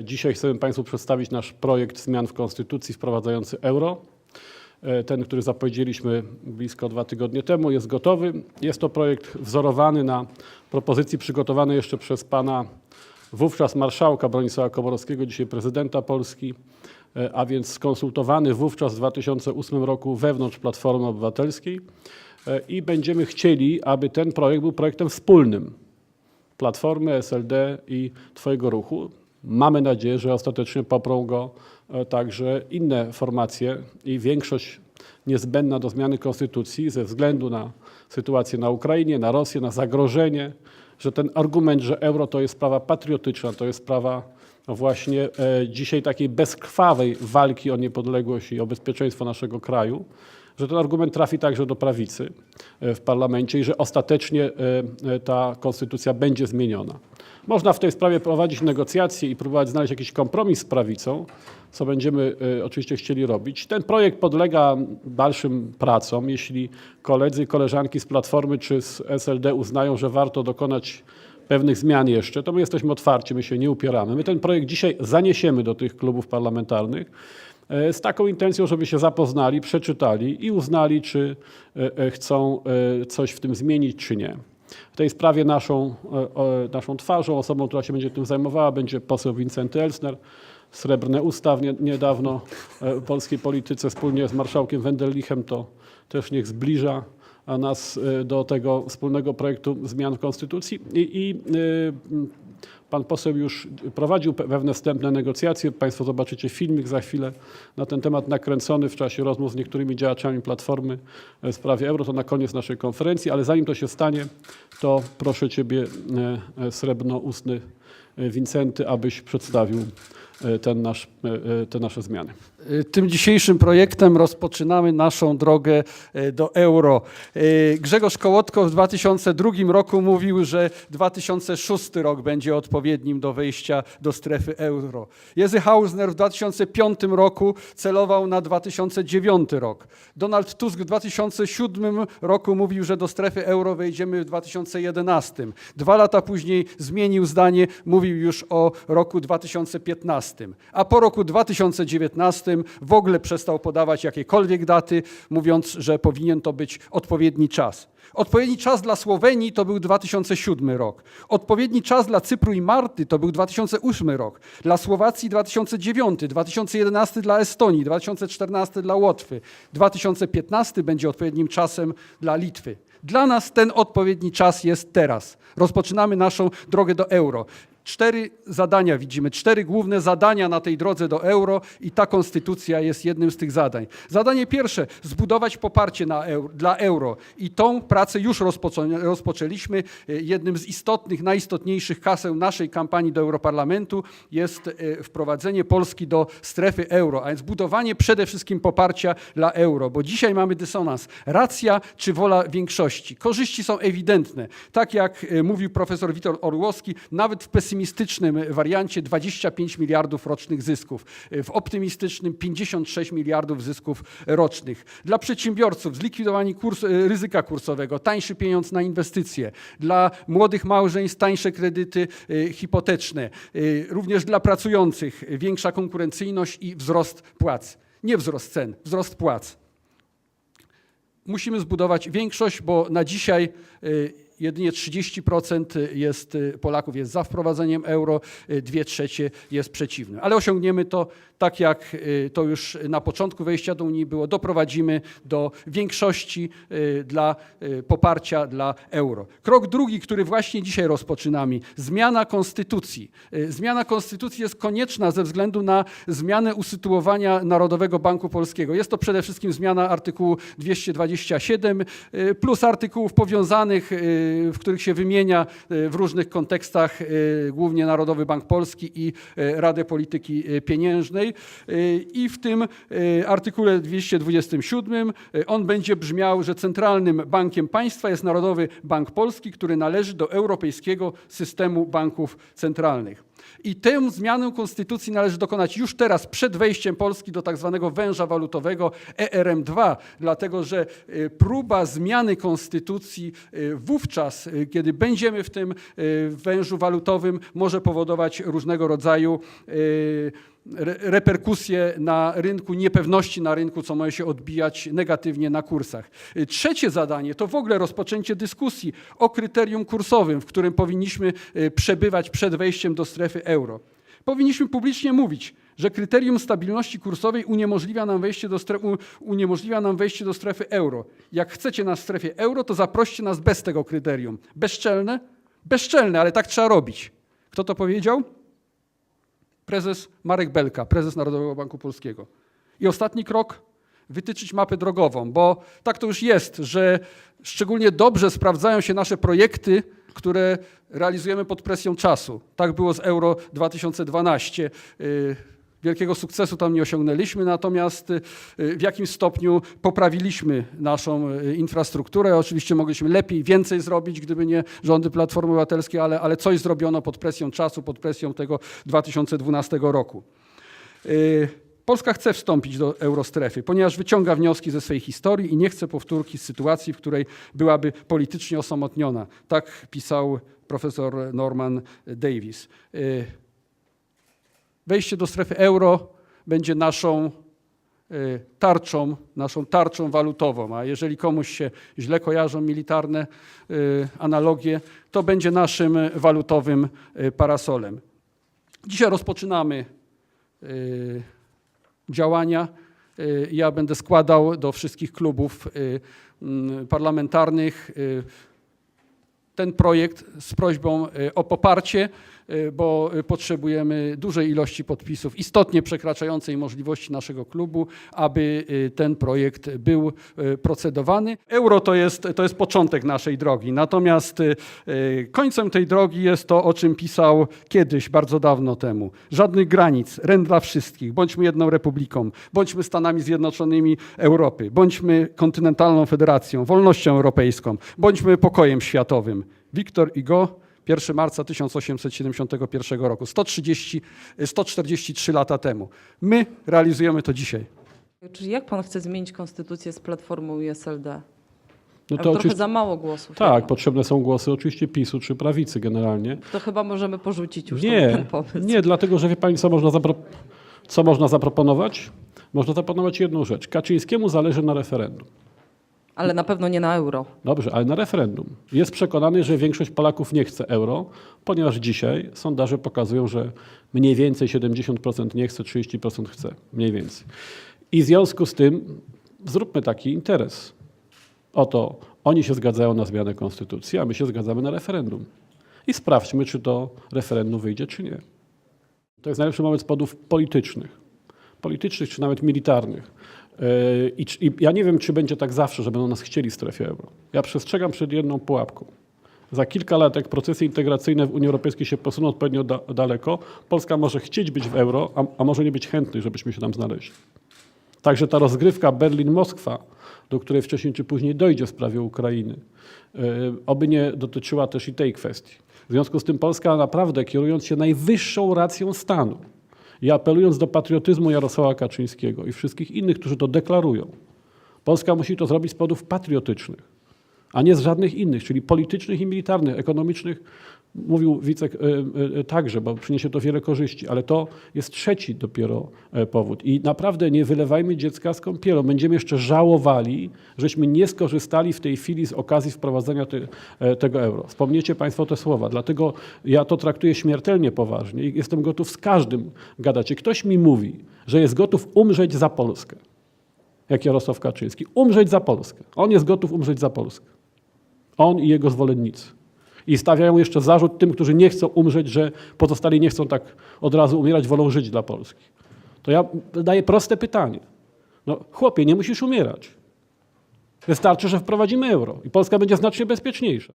Dzisiaj chcemy Państwu przedstawić nasz projekt zmian w Konstytucji wprowadzający euro. E, Ten, który zapowiedzieliśmy blisko dwa tygodnie temu, jest gotowy. Jest to projekt wzorowany na propozycji przygotowanej jeszcze przez pana wówczas marszałka Bronisława Komorowskiego, dzisiaj prezydenta Polski, e, a więc skonsultowany wówczas w 2008 roku wewnątrz Platformy Obywatelskiej E, i będziemy chcieli, aby ten projekt był projektem wspólnym. Platformy, SLD i Twojego ruchu. Mamy nadzieję, że ostatecznie poprą go e, także inne formacje i większość niezbędna do zmiany konstytucji ze względu na sytuację na Ukrainie, na Rosję, na zagrożenie, że ten argument, że euro to jest sprawa patriotyczna, to jest sprawa właśnie e, dzisiaj takiej bezkrwawej walki o niepodległość i o bezpieczeństwo naszego kraju, że ten argument trafi także do prawicy e, w parlamencie i że ostatecznie ta konstytucja będzie zmieniona. Można w tej sprawie prowadzić negocjacje i próbować znaleźć jakiś kompromis z prawicą, co będziemy e, oczywiście chcieli robić. Ten projekt podlega dalszym pracom. Jeśli koledzy i koleżanki z Platformy czy z SLD uznają, że warto dokonać pewnych zmian jeszcze, to my jesteśmy otwarci, my się nie upieramy. My ten projekt dzisiaj zaniesiemy do tych klubów parlamentarnych e, z taką intencją, żeby się zapoznali, przeczytali i uznali, czy e, chcą coś w tym zmienić, czy nie. W tej sprawie naszą, e, o, naszą twarzą, osobą, która się będzie tym zajmowała, będzie poseł Wincenty Elsner. Srebrne ustaw nie, niedawno e, w polskiej polityce wspólnie z marszałkiem Wenderlichem to też niech zbliża nas e, do tego wspólnego projektu zmian w Konstytucji. I, i e, Pan poseł już prowadził pe- pewne wstępne negocjacje. Państwo zobaczycie filmik za chwilę na ten temat nakręcony w czasie rozmów z niektórymi działaczami Platformy w sprawie euro. To na koniec naszej konferencji, ale zanim to się stanie, to proszę Ciebie, e, e, srebrnoustny e, Wincenty, abyś przedstawił e, ten nasz, e, e, te nasze zmiany. Tym dzisiejszym projektem rozpoczynamy naszą drogę e, do euro. E, Grzegorz Kołotko w 2002 roku mówił, że 2006 rok będzie odpowiednim do wejścia do strefy euro. Jerzy Hausner w 2005 roku celował na 2009 rok. Donald Tusk w 2007 roku mówił, że do strefy euro wejdziemy w 2011. Dwa lata później zmienił zdanie, mówił już o roku 2015. A po roku 2019 w ogóle przestał podawać jakiekolwiek daty, mówiąc, że powinien to być odpowiedni czas. Odpowiedni czas dla Słowenii to był 2007 rok. Odpowiedni czas dla Cypru i Marty to był 2008 rok. Dla Słowacji 2009, 2011 dla Estonii, 2014 dla Łotwy. 2015 będzie odpowiednim czasem dla Litwy. Dla nas ten odpowiedni czas jest teraz. Rozpoczynamy naszą drogę do euro. Cztery zadania widzimy, cztery główne zadania na tej drodze do euro i ta konstytucja jest jednym z tych zadań. Zadanie pierwsze, zbudować poparcie euro, dla euro i tą pracę już rozpoczę, rozpoczęliśmy. E, Jednym z istotnych, najistotniejszych haseł naszej kampanii do Europarlamentu jest e, wprowadzenie Polski do strefy euro, a więc budowanie przede wszystkim poparcia dla euro, bo dzisiaj mamy dysonans. Racja czy wola większości? Korzyści są ewidentne. Tak jak e, mówił profesor Witor Orłowski, nawet w pesymistycznym wariancie 25 miliardów rocznych zysków, w optymistycznym 56 miliardów zysków rocznych. Dla przedsiębiorców zlikwidowanie kurs, e, ryzyka kursowego, tańszy pieniądz na inwestycje, dla młodych małżeństw tańsze kredyty e, hipoteczne, e, również dla pracujących większa konkurencyjność i wzrost płac. Nie wzrost cen, wzrost płac musimy zbudować większość, bo na dzisiaj jedynie 30% jest, y, Polaków jest za wprowadzeniem euro, y, dwie trzecie jest przeciwne. Ale osiągniemy to tak, jak y, to już na początku wejścia do Unii było. Doprowadzimy do większości y, dla y, poparcia dla euro. Krok drugi, który właśnie dzisiaj rozpoczynamy, zmiana konstytucji. Y, Zmiana konstytucji jest konieczna ze względu na zmianę usytuowania Narodowego Banku Polskiego. Jest to przede wszystkim zmiana artykułu 227 y, plus artykułów powiązanych, y, w których się wymienia y, w różnych kontekstach y, głównie Narodowy Bank Polski i y, Radę Polityki Pieniężnej. I w tym artykule 227 y, on będzie brzmiał, że centralnym bankiem państwa jest Narodowy Bank Polski, który należy do europejskiego systemu banków centralnych. I tę zmianę konstytucji należy dokonać już teraz, przed wejściem Polski do tak zwanego węża walutowego ERM2, dlatego że y, próba zmiany konstytucji y, wówczas, y, kiedy będziemy w tym wężu walutowym, może powodować różnego rodzaju reperkusje na rynku, niepewności na rynku, co może się odbijać negatywnie na kursach. Y, Trzecie zadanie to w ogóle rozpoczęcie dyskusji o kryterium kursowym, w którym powinniśmy y, przebywać przed wejściem do strefy euro. Powinniśmy publicznie mówić, że kryterium stabilności kursowej uniemożliwia nam wejście do, stre- u- uniemożliwia nam wejście do strefy euro. Jak chcecie nas w strefie euro, to zaproście nas bez tego kryterium. Bezczelne? Bezczelne, ale tak trzeba robić. Kto to powiedział? Prezes Marek Belka, prezes Narodowego Banku Polskiego. I ostatni krok, wytyczyć mapę drogową, bo tak to już jest, że szczególnie dobrze sprawdzają się nasze projekty, które realizujemy pod presją czasu. Tak było z Euro 2012. Wielkiego sukcesu tam nie osiągnęliśmy, natomiast y, w jakimś stopniu poprawiliśmy naszą y, infrastrukturę. Oczywiście mogliśmy lepiej, więcej zrobić, gdyby nie rządy Platformy Obywatelskiej, ale, ale coś zrobiono pod presją czasu, pod presją tego 2012 roku. Y, Polska chce wstąpić do eurostrefy, ponieważ wyciąga wnioski ze swojej historii i nie chce powtórki z sytuacji, w której byłaby politycznie osamotniona. Tak pisał profesor Norman Davis. Wejście do strefy euro będzie naszą y, tarczą, naszą tarczą walutową, a jeżeli komuś się źle kojarzą militarne y, analogie, to będzie naszym walutowym y, parasolem. Dzisiaj rozpoczynamy działania. Ja będę składał do wszystkich klubów parlamentarnych ten projekt z prośbą o poparcie, bo y, potrzebujemy dużej ilości podpisów, istotnie przekraczającej możliwości naszego klubu, aby y, ten projekt był y, procedowany. Euro to jest, to jest początek naszej drogi, natomiast końcem tej drogi jest to, o czym pisał kiedyś, bardzo dawno temu. Żadnych granic, ren dla wszystkich, bądźmy jedną republiką, bądźmy Stanami Zjednoczonymi Europy, bądźmy kontynentalną federacją, wolnością europejską, bądźmy pokojem światowym. Wiktor Hugo, 1 marca 1871 roku, 130, 143 lata temu. My realizujemy to dzisiaj. Czyli jak pan chce zmienić konstytucję z Platformą i SLD? No To trochę za mało głosów. tak, potrzebne są głosy oczywiście PiSu czy prawicy generalnie. To chyba możemy porzucić już Nie, ten pomysł. nie, dlatego że wie pani, co można, co można zaproponować? Można zaproponować jedną rzecz. Kaczyńskiemu zależy na referendum. Ale na pewno nie na euro. Dobrze, ale na referendum. Jest przekonany, że większość Polaków nie chce euro, ponieważ dzisiaj sondaże pokazują, że mniej więcej 70% nie chce, 30% chce. Mniej więcej. I w związku z tym zróbmy taki interes. Oto oni się zgadzają na zmianę konstytucji, a my się zgadzamy na referendum. I sprawdźmy, czy to referendum wyjdzie, czy nie. To jest najlepszy moment z powodów politycznych. Politycznych czy nawet militarnych. I, I ja nie wiem, czy będzie tak zawsze, że będą nas chcieli w strefie euro. Ja przestrzegam przed jedną pułapką. Za kilka lat, jak procesy integracyjne w Unii Europejskiej się posuną odpowiednio da, daleko, Polska może chcieć być w euro, a, a może nie być chętnych, żebyśmy się tam znaleźli. Także ta rozgrywka Berlin-Moskwa, do której wcześniej czy później dojdzie w sprawie Ukrainy, yy, oby nie dotyczyła też i tej kwestii. W związku z tym Polska naprawdę, kierując się najwyższą racją stanu i apelując do patriotyzmu Jarosława Kaczyńskiego i wszystkich innych, którzy to deklarują, Polska musi to zrobić z powodów patriotycznych, a nie z żadnych innych, czyli politycznych i militarnych, ekonomicznych. Mówił wice e, e, także, bo przyniesie to wiele korzyści, ale to jest trzeci dopiero e, powód. I naprawdę nie wylewajmy dziecka z kąpielą. Będziemy jeszcze żałowali, żeśmy nie skorzystali w tej chwili z okazji wprowadzenia te, e, tego euro. Wspomniecie Państwo te słowa, dlatego ja to traktuję śmiertelnie poważnie i jestem gotów z każdym gadać. I ktoś mi mówi, że jest gotów umrzeć za Polskę jak Jarosław Kaczyński. Umrzeć za Polskę. On jest gotów umrzeć za Polskę. On i jego zwolennicy. I stawiają jeszcze zarzut tym, którzy nie chcą umrzeć, że pozostali nie chcą tak od razu umierać, wolą żyć dla Polski. To ja daję proste pytanie. No, chłopie, nie musisz umierać. Wystarczy, że wprowadzimy euro i Polska będzie znacznie bezpieczniejsza.